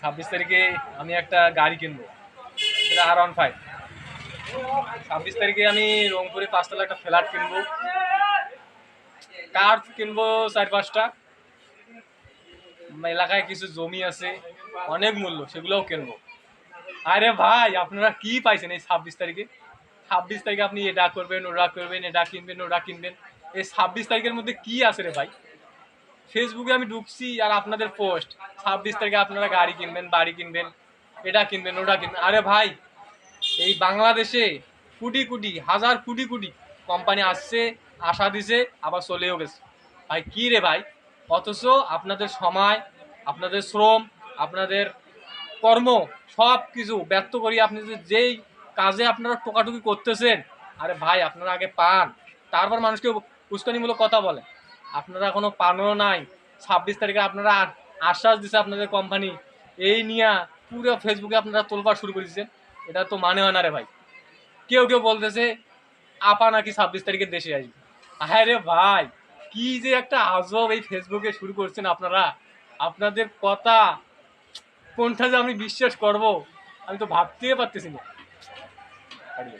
ছাব্বিশ তারিখে আমি একটা গাড়ি কিনবো। সেটা আর ওয়ান ফাইভ ছাব্বিশ তারিখে আমি রংপুরে পাঁচতলা একটা ফ্ল্যাট কিনবো। কার কিনবো চার পাঁচটা। এলাকায় কিছু জমি আছে, অনেক মূল্য, সেগুলোও কিনবো। আরে ভাই, আপনারা কি পাইছেন এই ছাব্বিশ তারিখে? ছাব্বিশ তারিখে আপনি এটা করবেন ওরা করবেন, এটা কিনবেন ওরা কিনবেন। এই ছাব্বিশ তারিখের মধ্যে কি আছে রে ভাই? ফেসবুকে আমি ঢুকছি আর আপনাদের পোস্ট ছাব্বিশ তারিখে আপনারা গাড়ি কিনবেন, বাড়ি কিনবেন, এটা কিনবেন, ওটা কিনবেন। আরে ভাই, এই বাংলাদেশে কোটি কোটি, হাজার কোটি কোটি কোম্পানি আসছে, আশা দিছে, আবার চলেও গেছে। ভাই, কী রে ভাই? অথচ আপনাদের সময়, আপনাদের শ্রম, আপনাদের কর্ম, সব কিছু ব্যর্থ করি আপনি যেই কাজে আপনারা টোকাটুকি করতেছেন, আরে ভাই, আপনারা আগে পান। তারপর মানুষকে উস্কানিমূলক কথা বলে। আপনারা কোনো পানও নাই। ছাব্বিশ তারিখে আপনারা আশ্বাস দিছে আপনাদের কোম্পানি এই নিয়ে পুরো ফেসবুকে আপনারা তোলবার শুরু করে দিচ্ছেন এটা তো মানে হয় না রে ভাই। কেউ কেউ বলতেছে, আপা নাকি ছাব্বিশ তারিখে দেশে আসবে। হ্যাঁ রে ভাই, কি যে একটা আজব এই ফেসবুকে শুরু করছেন আপনারা। আপনাদের কথা কোনটা যে আমি বিশ্বাস করব, আমি তো ভাবতেই পারতেছি না।